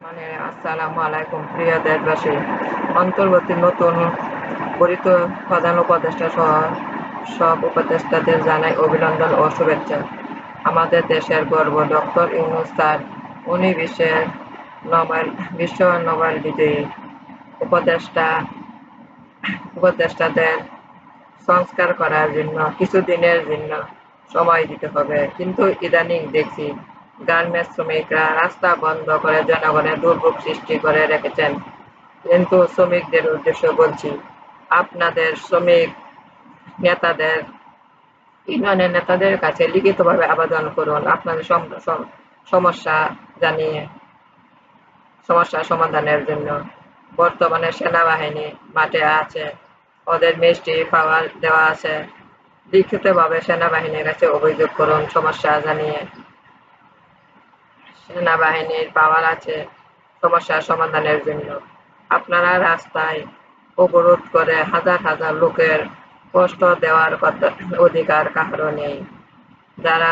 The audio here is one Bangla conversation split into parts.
মানে অভিনন্দন ও শুভেচ্ছা। আমাদের দেশের গর্ব ডক্টর ইউনুস স্যার। উনি বিশ্বের নোবেল, বিশ্ব নোবেল বিজয়ী উপদেষ্টা, উপদেষ্টাদের সংস্কার করার জন্য, কিছুদিনের জন্য সময় দিতে হবে। কিন্তু ইদানিং দেখছি গার্মেন্টস শ্রমিকরা রাস্তা বন্ধ করে জনগণের দুর্ভোগ সৃষ্টি করে রেখেছেন। কিন্তু শ্রমিকদের উদ্দেশ্যে বলছি, আপনাদের শ্রমিক নেতাদের, ইউনিয়নের নেতাদের কাছে লিখিতভাবে আবেদন করুন। আপনাদের সমস্যা জানিয়ে, সমস্যা সমাধানের জন্য। বর্তমানে সেনাবাহিনী মাঠে আছে, ওদের মিষ্টি পাওয়ার দেওয়া আছে। লিখিতভাবে সেনাবাহিনীর কাছে অভিযোগ করুন, সমস্যা জানিয়ে। সেনাবাহিনীর পাওয়ার আছে সমস্যার সমাধানের জন্য। আপনারা রাস্তায় অবরোধ করে হাজার হাজার লোকের কষ্ট দেওয়ার কথা, অধিকার কারও নেই। যারা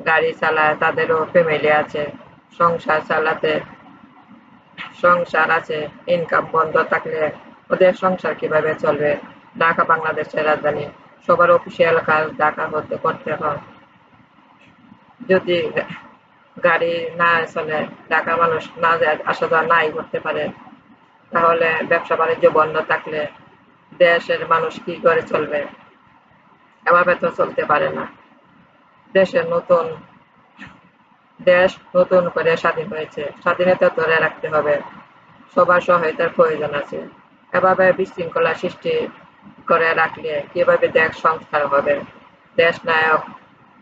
গাড়ি চালায় তাদেরও ফ্যামিলি আছে, সংসার চালাতে, সংসার আছে ইনকাম বন্ধ থাকলে ওদের সংসার কীভাবে চলবে? ঢাকা, বাংলাদেশের রাজধানী, সবার অফিসিয়াল কাজ ঢাকা হতে করতে হয়। যদি গাড়ি না চলে ঢাকা মানুষ না আসা যাওয়া নাই করতে পারে, তাহলে ব্যবসা বাণিজ্য বন্ধ থাকলে দেশের মানুষ কি করে চলবে? এভাবে তো চলতে পারে না। দেশের নতুন, দেশ নতুন করে স্বাধীন হয়েছে, স্বাধীনতা ধরে রাখতে হবে। সবার সহায়তার প্রয়োজন আছে। এভাবে বিশৃঙ্খলা সৃষ্টি করে রাখলে কীভাবে দেশ সংস্কার হবে? দেশ নায়ক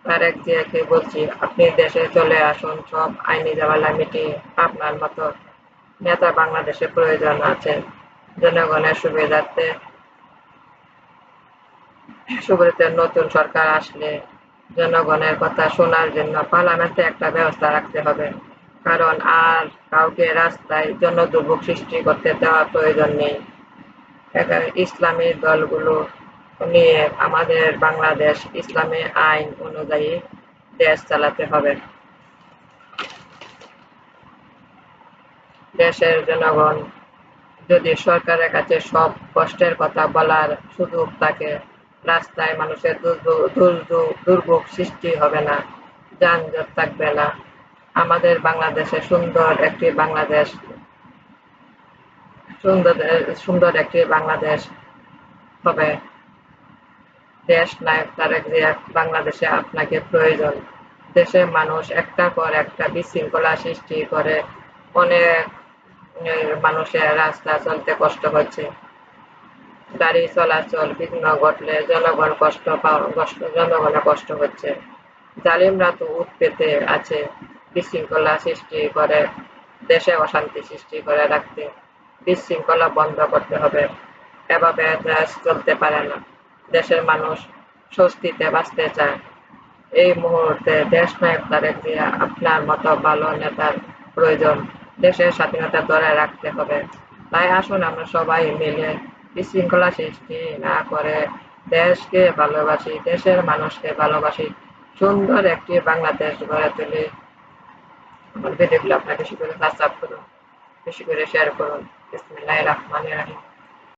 তারেক জিয়াকে বলছি, আপনি দেশে চলে আসুন, সব আইনি ঝামেলা মিটিয়ে আপনার মতো নেতা বাংলাদেশে প্রয়োজন আছে। জনগণের সুবিধার্থে সুবিধাতে নতুন সরকার আসলে জনগণের কথা শোনার জন্য পার্লামেন্টে একটা ব্যবস্থা রাখতে হবে। কারণ আর কাউকে রাস্তায় জনদুর্ভোগ সৃষ্টি করতে দেওয়ার প্রয়োজন নেই। ইসলামী দলগুলো নিয়ে আমাদের বাংলাদেশ ইসলামী আইন অনুযায়ী দেশ চালাতে হবে। দেশের জনগণ যদি সরকারের কাছে সব কষ্টের কথা বলার সুযোগ থাকে, রাস্তায় মানুষের দুর্ভোগ সৃষ্টি হবে না, যানজট থাকবে না। আমাদের বাংলাদেশে সুন্দর একটি বাংলাদেশ, সুন্দর সুন্দর একটি বাংলাদেশ হবে। দেশ নায়ক তারেক বাংলাদেশে আপনাকে প্রয়োজন। দেশের মানুষ একটা পর একটা বিশৃঙ্খলা সৃষ্টি করে। অনেক মানুষের রাস্তা চলতে কষ্ট হচ্ছে। গাড়ি চলাচল বিঘ্ন ঘটলে জনগণ কষ্ট কষ্ট, জনগণের কষ্ট হচ্ছে। জালিমরা তো উৎপেতে আছে, বিশৃঙ্খলা সৃষ্টি করে, দেশে অশান্তি সৃষ্টি করে রাখতে। বিশৃঙ্খলা বন্ধ করতে হবে। এভাবে দেশ চলতে পারে না। দেশের মানুষ স্বস্তিতে বাঁচতে চায়। এই মুহূর্তে দেশ নায়ক তারেক জিয়া আপনার মতো ভালো নেতার প্রয়োজন দেশের স্বাধীনতা ধরে রাখতে হবে। তাই আসুন আমরা সবাই মিলে বিশৃঙ্খলা সৃষ্টি না করে দেশকে ভালোবাসি, দেশের মানুষকে ভালোবাসি। সুন্দর একটি বাংলাদেশ গড়ে তুলি। আমার ভিডিওগুলো আপনার বেশি করে সাবস্ক্রাইব করুন, বেশি করে শেয়ার করুন। বিসমিল্লাহির রহমানির রহিম।